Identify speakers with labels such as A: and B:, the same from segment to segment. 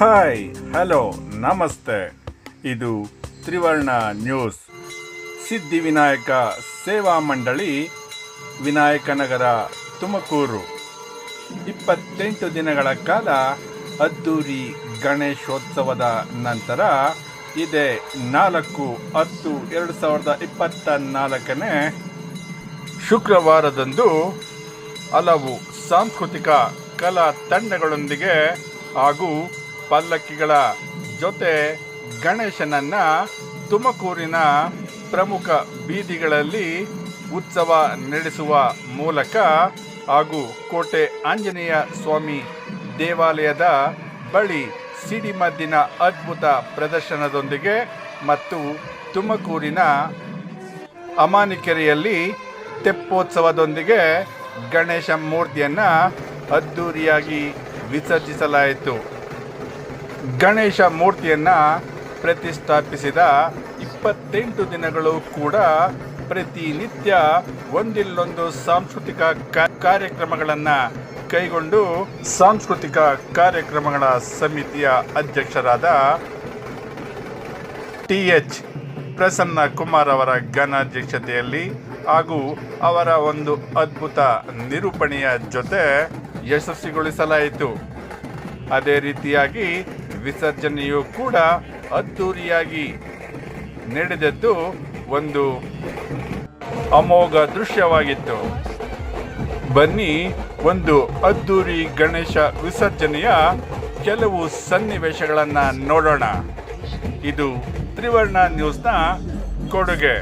A: Hi hello ನಮಸ್ತೆ. ಇದು ತ್ರಿವರ್ಣ ನ್ಯೂಸ್. ಸಿದ್ಧಿವಿನಾಯಕ ಸೇವಾ ಮಂಡಳಿ ವಿನಾಯಕನಗರ ತುಮಕೂರು. ಇಪ್ಪತ್ತೆಂಟು ದಿನಗಳ ಕಾಲ ಅದ್ದೂರಿ ಗಣೇಶೋತ್ಸವದ ನಂತರ ಇದೇ ನಾಲ್ಕು ಹತ್ತು ಎರಡು ಸಾವಿರದ ಇಪ್ಪತ್ತ ನಾಲ್ಕನೇ ಶುಕ್ರವಾರದಂದು ಹಲವು ಸಾಂಸ್ಕೃತಿಕ ಕಲಾ ತಂಡಗಳೊಂದಿಗೆ ಹಾಗೂ ಪಲ್ಲಕ್ಕಿಗಳ ಜೊತೆ ಗಣೇಶನನ್ನ ತುಮಕೂರಿನ ಪ್ರಮುಖ ಬೀದಿಗಳಲ್ಲಿ ಉತ್ಸವ ನಡೆಸುವ ಮೂಲಕ ಹಾಗೂ ಕೋಟೆ ಆಂಜನೇಯ ಸ್ವಾಮಿ ದೇವಾಲಯದ ಬಳಿ ಸಿಡಿಮದ್ದಿನ ಅದ್ಭುತ ಪ್ರದರ್ಶನದೊಂದಿಗೆ ಮತ್ತು ತುಮಕೂರಿನ ಅಮಾನಿಕೆರೆಯಲ್ಲಿ ತೆಪ್ಪೋತ್ಸವದೊಂದಿಗೆ ಗಣೇಶ ಮೂರ್ತಿಯನ್ನು ಅದ್ದೂರಿಯಾಗಿ ವಿಸರ್ಜಿಸಲಾಯಿತು. ಗಣೇಶ ಮೂರ್ತಿಯನ್ನ ಪ್ರತಿಷ್ಠಾಪಿಸಿದ ಇಪ್ಪತ್ತೆಂಟು ದಿನಗಳು ಕೂಡ ಪ್ರತಿನಿತ್ಯ ಒಂದಿಲ್ಲೊಂದು ಸಾಂಸ್ಕೃತಿಕ ಕಾರ್ಯಕ್ರಮಗಳನ್ನು ಕೈಗೊಂಡು ಸಾಂಸ್ಕೃತಿಕ ಕಾರ್ಯಕ್ರಮಗಳ ಸಮಿತಿಯ ಅಧ್ಯಕ್ಷರಾದ ಟಿ ಎಚ್ ಪ್ರಸನ್ನ ಕುಮಾರ್ ಅವರ ಘನಾಧ್ಯಕ್ಷತೆಯಲ್ಲಿ ಹಾಗೂ ಅವರ ಒಂದು ಅದ್ಭುತ ನಿರೂಪಣೆಯ ಜೊತೆ ಯಶಸ್ವಿಗೊಳಿಸಲಾಯಿತು. ಅದೇ ರೀತಿಯಾಗಿ ವಿಸರ್ಜನೆಯು ಕೂಡ ಅದ್ದೂರಿಯಾಗಿ ನಡೆದದ್ದು ಒಂದು ಅಮೋಘ ದೃಶ್ಯವಾಗಿತ್ತು. ಬನ್ನಿ, ಒಂದು ಅದ್ದೂರಿ ಗಣೇಶ ವಿಸರ್ಜನೆಯ ಕೆಲವು ಸನ್ನಿವೇಶಗಳನ್ನು ನೋಡೋಣ. ಇದು ತ್ರಿವರ್ಣ ನ್ಯೂಸ್ನ ಕೊಡುಗೆ.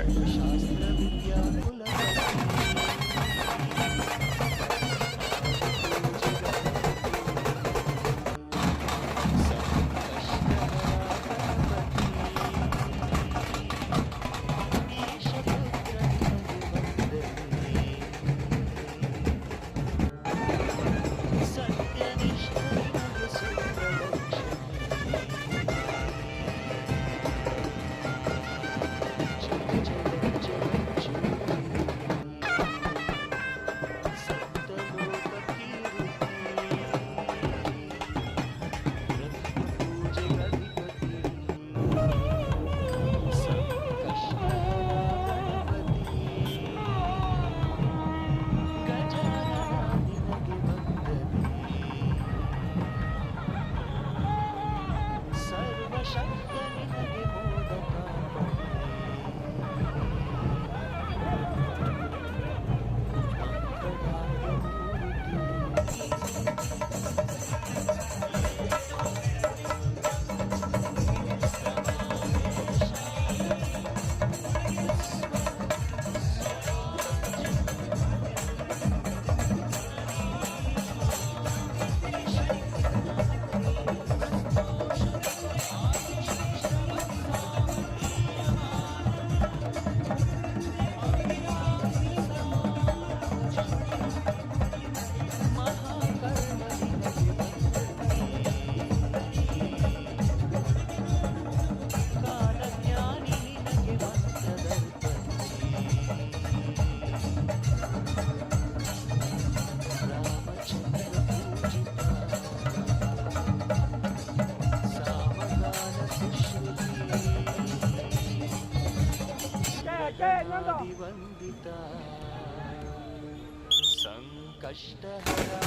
B: संकष्टहरा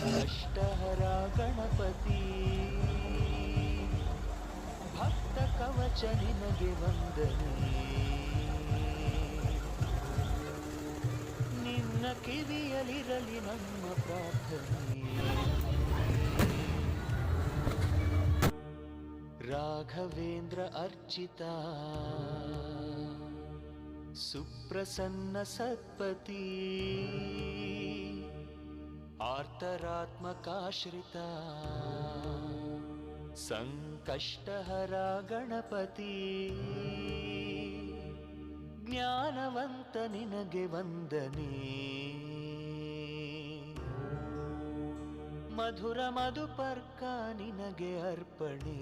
B: ಕಷ್ಟಹರ ಗಣಪತಿ ಭಕ್ತ ಕವಚ ನಿನಗೆ ವಂದನೆ ನಿನ್ನ ಕಿವಿಯಲಿರಲಿ ನಮ್ಮ ಪ್ರಾರ್ಥನೆ ರಾಘವೇಂದ್ರ ಅರ್ಚಿತ ಸುಪ್ರಸನ್ನ ಸತ್ಪತಿ आर्तरात्मकाश्रिता सङ्कष्टहरा गणपति ज्ञानवन्त निनगे वन्दने मधुर मधुपर्क निनगे अर्पणे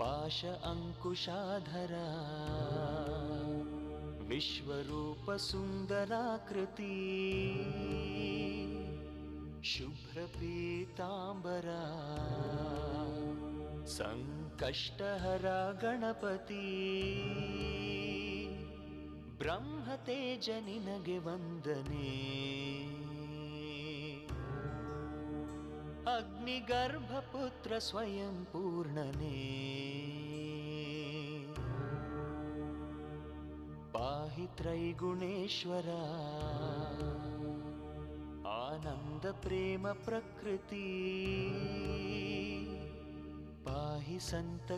B: पाश अङ्कुशाधरा विश्वरूपसुन्दराकृती। शुभ्रपीताम्बरा। सङ्कष्टहरा गणपति ब्रह्मतेजनिनगे वन्दने। अग्निगर्भपुत्र स्वयं पूर्णने। ಅಗ್ನಿಗರ್ಭಪುತ್ರ ಸ್ವಯಂ ಪೂರ್ಣನೆ ಪಾಹಿ ತ್ರೈಗುಣೇಶ್ವರ. ಆನಂದ ಪ್ರೇಮ ಪ್ರಕೃತಿ. ಪಾಹಿ ಸಂತ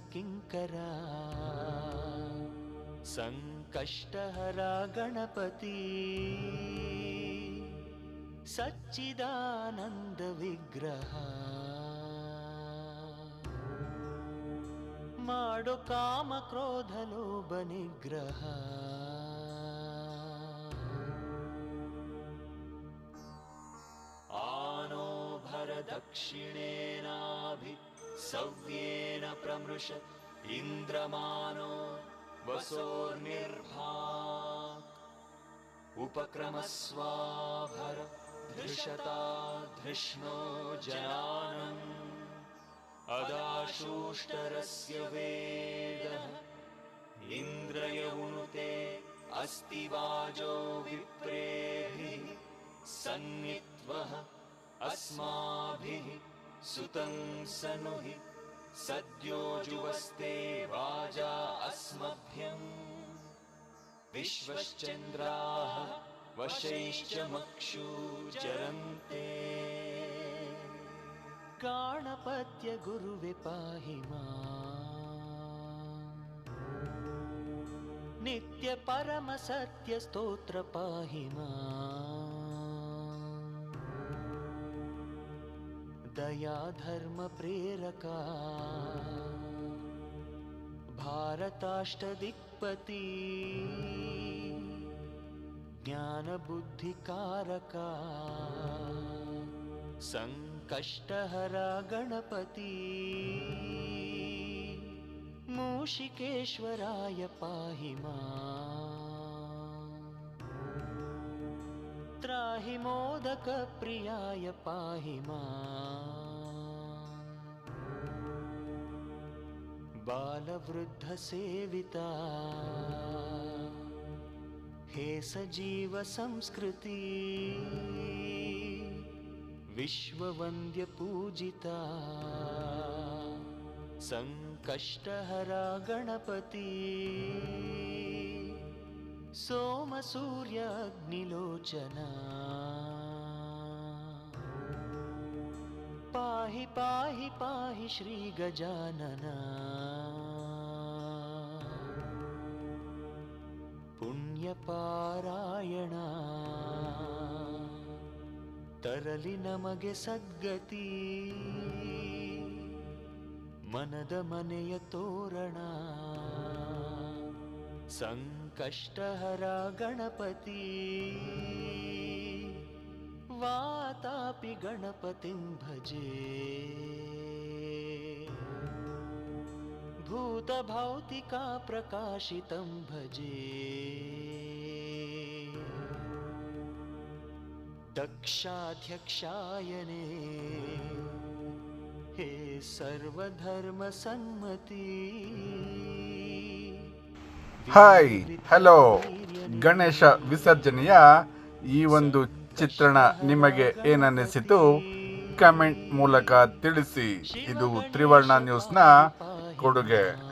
B: दक्षिणेनाभि सव्येन प्रमृश इन्द्रमानो वसोर्निर्भाक् उपक्रमस्वाभर धृषता धृष्णो जनानम् अदाशूष्टरस्य वेदः इन्द्रयौनुते अस्ति वाजो विप्रेभिः सन्नित्वः अस्माभिः सुतं सनुहि सद्यो जुवस्ते वाजा अस्मभ्यम्। विश्वश्चन्द्राः वशैश्च मक्षूचरन्ते गाणपत्य गुरुवे पाहि नित्य परम सत्य स्तोत्र दया धर्मप्रेरका। भारताष्टदिक्पति। ज्ञानबुद्धिकारका। सङ्कष्टहरा गणपति। मूषिकेश्वराय पाहि मा। त्राहि मोदकप्रियाय पाहि बालवृद्धसेविता हे सजीव संस्कृति। विश्ववन्द्यपूजिता सङ्कष्टहरा गणपति सोमसूर्याग्निलोचन पाहि पाहि पाहि श्रीगजानन पुण्यपारायण तरलि नमगे सद्गति मनद मनेय तोरण सङ्ग कष्टहरा गणपति। वातापि गणपतिं भजे। भूतभौतिका प्रकाशितं भजे। दक्षाध्यक्षायने हे सर्वधर्मसम्मति
A: ಹಾಯ್ ಹಲೋ ಗಣೇಶ ವಿಸರ್ಜನೆಯ ಈ ಒಂದು ಚಿತ್ರಣ ನಿಮಗೆ ಏನನ್ನಿಸಿತು? ಕಮೆಂಟ್ ಮೂಲಕ ತಿಳಿಸಿ. ಇದು ತ್ರಿವರ್ಣ ನ್ಯೂಸ್ನ ಕೊಡುಗೆ.